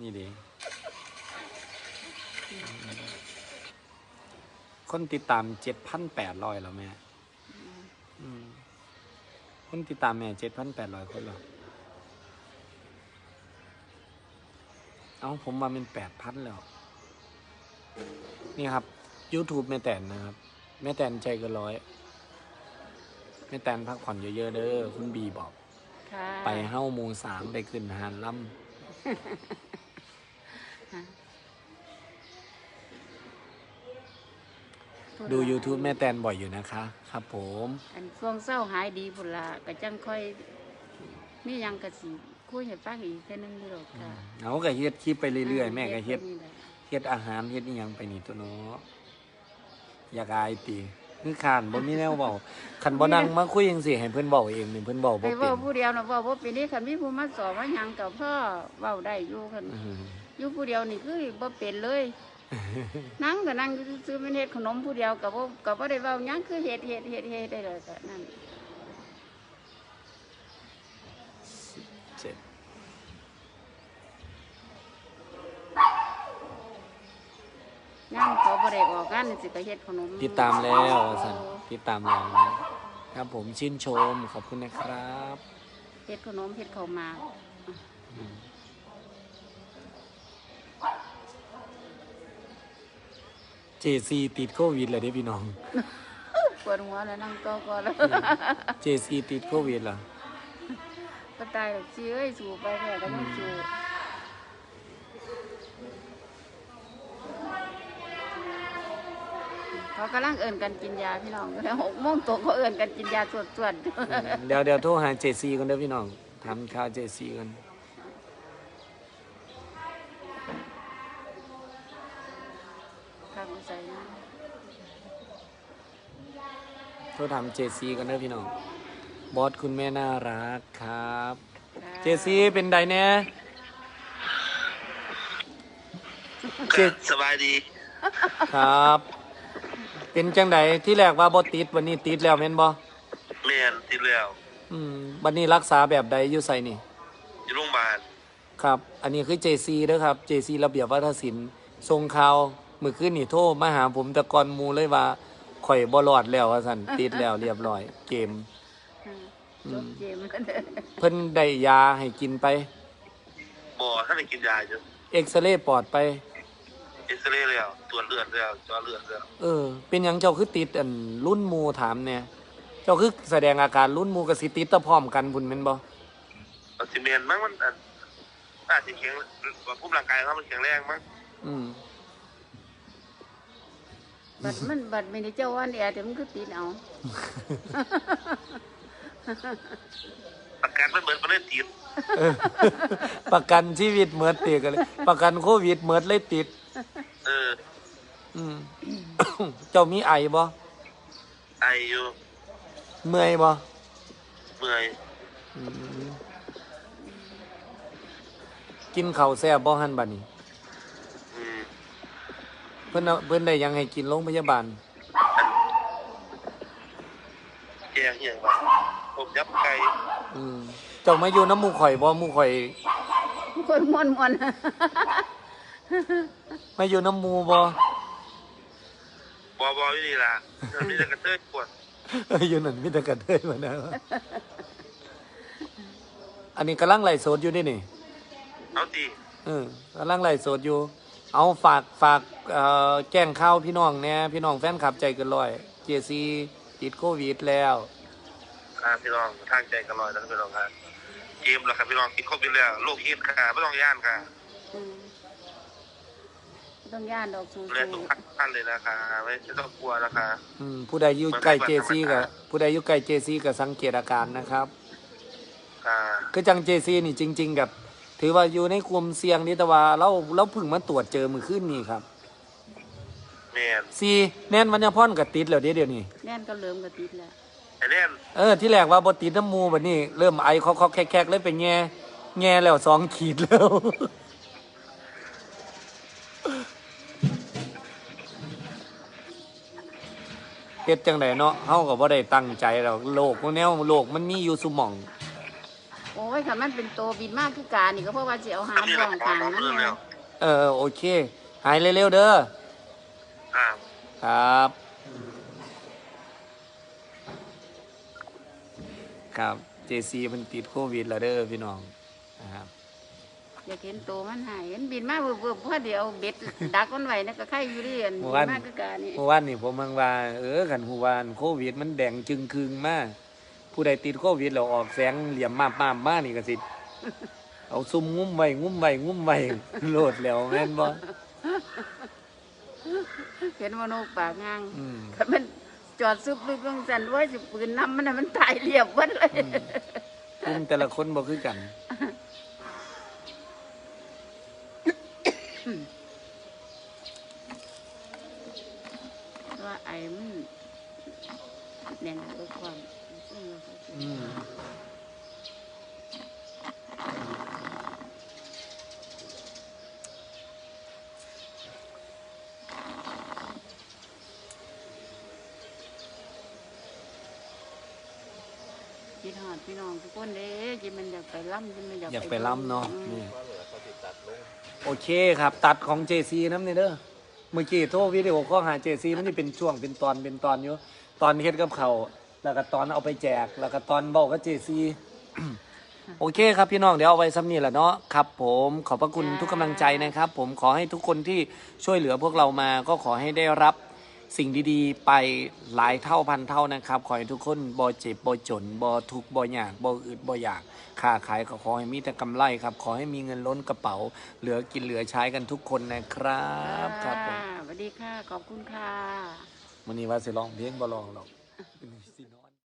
นี่ดีคนติดตามเจ็ดพันแปดร้อยแล้วแม่อืมคนติดตามแม่เจ็ดพันแปดร้อยคนแล้วเอาผมว่าเป็นแปดพันแล้ว นี่ครับ YouTube แม่แตนนะครับ แม่แตนใจเกันร้อย แม่แตนพักผ่อนเยอะๆเด้อคุณบีบอกค่ะไปเฮ้าหมูสามไปขึ้นหานล่ำ ดู YouTube แม่แตนบ่อยอยู่นะคะ ครับผม อันช่วงเศร้าหายดีพุ่นละก็จังค่อยมีหยังกะสิคุยให้ฟังอีกแค่อนึงอยู่หรอกค่ะเอาก็เฮ็ดคลิปไปเรื่อยๆ แม่ก็เฮ็ดนี่แหละเฮ็ดอาหารเฮ็ดอีหยังไปนี่ตัวเนาะอยากอายติคือขานบ่มีแนวเว้าคันบ่นั่งมาคุยจังซี่ให้เพิ่นเว้าเองนี่เพิ่นเว้าไปบ่เป็เว้านผู้เดียวนะเว้าบ่เป็นนี่คันมีผู้มาสอนว่าหยังกับพ่อเว้าได้อยู่คัน อื้อหื ออยู่ผู้เดียวนี่คือบ่เป็นเลยนั่งก็นั่งอยู่ซื่อๆมันเฮ็ดขนมผู้เดียวก็บ่ก็บ่ได้เว้าหยังคือเฮ็ดเฮ็ดเฮ็ดเฮ็ดได้เลยก็นั่นเจ็ดย่างเขาบ่ได้ออกงานนี่สิก็เฮ็ดขนมติดตามแล้วสั่นติดตามแล้วนะครับผมชื่นชมขอบคุณนะครับเฮ็ดขนมเฮ็ดข้าวหมา เจซีติดโควิดเลยเด้พี่น้อง ปวดหัวแล้วนั่งก็ก็แล้วเจซีติดโควิดเหรอก็ตายแล้วสิเอ้ยสู้ไปแค่ก็ยังสู้เขากำลังเอิ่นกันกินยาพี่น้องแล้วหกโมงตกเขาเอิ่นกันกินยาสวดสวดเดี๋ยวเดี๋ยวโทรหาเจซีกันเด้อพี่น้องทำข่าวเจซีกัน ข้างใส่นะ โทรถามเจซีกันเด้อพี่น้อง บอสคุณแม่น่ารักครับ เจซีเป็นไดแน่เจสบายดี ครับ เป็นจังไดที่แรกว่าบ่ติดวันนี้ติดแล้วแม่นบ่แม่นติดแล้ว อืมวันนี้รักษาแบบใดอยู่ไสนี่ อยู่โรงพยาบาล ครับ อันนี้คือ JC เด้อครับ JC ระเบียบวัฒนศิลป์ทรงข่าวมือขึ้นนี่โทรมาหาผมแตะกอนหมูเลยว่า ข่อยบ่รอดแล้วว่าซั่นติดแล้วเรียบร้อย เกมจบเกมแล้วเด้อเพิ่นได้ยาให้กินไปบ่ท่านได้กินยาอยู่เอ็กซเรย์ปอดไป เอ็กซเรย์แล้วตรวจเลือดแล้วเจาะเลือดแล้วเออ เป็นหยังเจ้าคือติดอันรุ่นหมูถามเนี่ยเจ้าคือแสดงอาการรุ่นหมูกับสิติดตะพร้อมกันพุ่นแม่นบ่ออกซิเมนมั้งมันอันอาจจะแข็งว่าภูมิร่างกายเขามันแข็งแรงมั้งอืม บัดมันบัดไม่ได้เจ้าวันแอร์แต่มันคือติดเอาอาการมันเหมือนมันได้ติดเออประกันชีวิตเหมือดติดกันเลยประกันโควิดเหมือดเลยติด เออ อืม เจ้ามีไอบ่ไออยู่เมื่อยบ่เมื่อยอืมกินข้าวแซ่บบ่หันบัดนี้อืม เพิ่นเอาเพิ่นได้หยังให้กินโรงพยาบาลแกงเหี่ยงว่าผมยับไก่อืมเจ้ามาอยู่น้ำหมูข่อยบ่หมูข่อยคนม่วนม่วนมาอยู่น้ำหมูบ่บอบอยู่นี่ล่ะมันมีแต่กระเทยปวดเอ้ยอยู่นั่นมีแต่กระเทยมานะอันนี้กำลังไล่สดอยู่นี่นี่เอาตีเออกำลังไล่สดอยู่ เอาฝากฝากเอ่อแจ้งข่าวพี่น้องแหน่พี่น้องแฟนคลับใจเกินร้อยเจซีติดโควิดแล้วอ่าพี่น้องทางใจกันลอยแล้วพี่น้องครับเกมแล้วครับพี่น้องกินครบอยู่แล้วโรคฮิตค่ะไม่ต้องย่านค่ะอืมต้องย่านดอกสูดูแลทุกท่านเลยนะคะไม่ต้องกลัวนะคะอืมผู้ใดอยู่ใกล้เจซีกับผู้ใดอยู่ใกล้เจซีกับสังเกตอาการนะครับอ่าคือจังเจซีนี่จริง ๆ กับ ถือว่าอยู่ในกลุ่มเสี่ยงนี่แต่ว่าเราเราเพิ่งมาตรวจเจอมือขึ้นนี่ครับแม่นซีแน่นวันยพรกับติดแล้วเดี๋ยวเดี๋ยวนี้แน่นก็เริ่มกระติดแล้วไอ้แน่นเออที่แรกว่าบติดน้ำมูบัดนี้ เริ่มไอเคอกๆแคกๆเลยไปแง่แง่แล้วสองขีดแล้ว เฮ็ดจังไดเนาะเฮาก็บ่ได้ตั้งใจหรอกโลกพวกแนวโลกมันมีอยู่สุหม่อง โอ้ยยค่ะมันเป็นโตบินมากคือการนี่ก็เพราะว่าสิเอาหานี่บ่เราวงขอทางขอนั้นเพื่อนไงแล้วเออโอเค หายเร็วๆเด้ออ่าครับ ครับเจซีมันติดโควิดแล้วเด้อพี่น้องนะครับอยากเห็นโตมันหายมันบินมาเบิ่บๆเพราะเดี๋ยวเบ็ดดักมันไว้นะก็ไข่อยู่เรียนบินมากคือการนี่เมื่อวานนี่ผมมังว่า เออกันหูวานโควิดมันแดงจึงคืงมาก ผู้ใดติดโควิดเราออกแสงเหลี่ยมมาบมาบมานี่ก็สิ เอาซุ่มงุ้มไว้งุ้มไว้งุ้มไว้โลดแล้วแม่นบ่เห็นมโนปากงางอืมก็มันจอดซุบลึกลงสันไว้สิปืนนำมันน่ะมันตายเรียบวัดเลย กลุ่มแต่ละคนบ่คือกัน ว่าไอ้มันแน่นตัวความซึ่งเราก็สิ อืมคิดหอดพี่น้องทุกคนเด้จิมันอยากไปล่ำจิมันอยากอยากไปล้ำเนาะอืมนี่โอเคครับ ตัดของเจซีน้ำนี่เด้อเมื่อกี้โทรวิดีโอข้อลหาเจซีมันจะเป็นช่วงเป็นตอนเป็นตอนอยู่ ตอนเฮ็ดกับเขาว แล้วก็ตอนเอาไปแจก แล้วก็ตอนบอกกับเจซี โอเคครับพี่น้องเดี๋ยวเอาไว้ซ้ำนี่แหละเนาะครับผมขอบพระคุณทุกกำลังใจนะครับ ผมขอให้ทุกคนที่ช่วยเหลือพวกเรามา ก็ขอให้ได้รับสิ่งดีๆ ไปหลายเท่าพันเท่านะครับ ขอให้ทุกคนบ่เจ็บบ่จนบ่ทุกข์บ่อยากบ่อึดบ่อยากค้าขายก็ขอให้มีแต่กำไรครับ ขอให้มีเงินล้นกระเป๋า เหลือกินเหลือใช้กันทุกคนนะครับครับผมสวัสดีค่ะ ขอบคุณค่ะวันนี้ว่าสิร้องเพลงบ่ร้องหรอก